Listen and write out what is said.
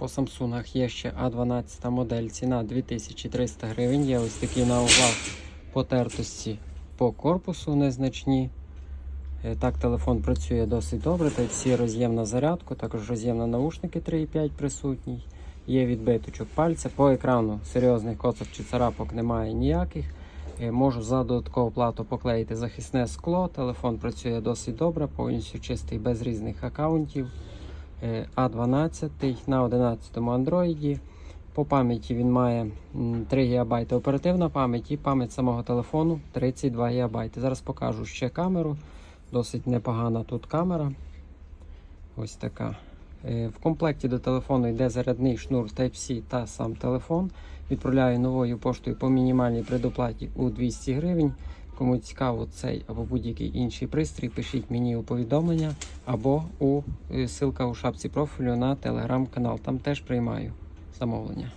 По Samsung є ще А12 модель, ціна 2300 гривень. Є ось такі на углах потертості по корпусу незначні. Е, Так, телефон працює досить добре. Всі роз'єм на зарядку, також роз'єм на наушники 3,5 присутній. Є відбиточок пальця. По екрану серйозних коцок чи царапок немає ніяких. Е, Можу за додаткову плату поклеїти захисне скло. Телефон працює досить добре, повністю чистий без різних аккаунтів. Е, А12 на 11 Android. По пам'яті він має 3 ГБ оперативна пам'ять і пам'ять самого телефону 32 ГБ. Зараз покажу ще камеру. Досить непогана тут камера. Ось така. Е, В комплекті до телефону йде зарядний шнур Type-C та сам телефон. Відправляю новою поштою по мінімальній предоплаті у 200 гривень. Кому цікаво цей або будь-який інший пристрій, пишіть мені у повідомлення або у е, ссылка у шапці профілю на телеграм-канал. Там теж приймаю замовлення.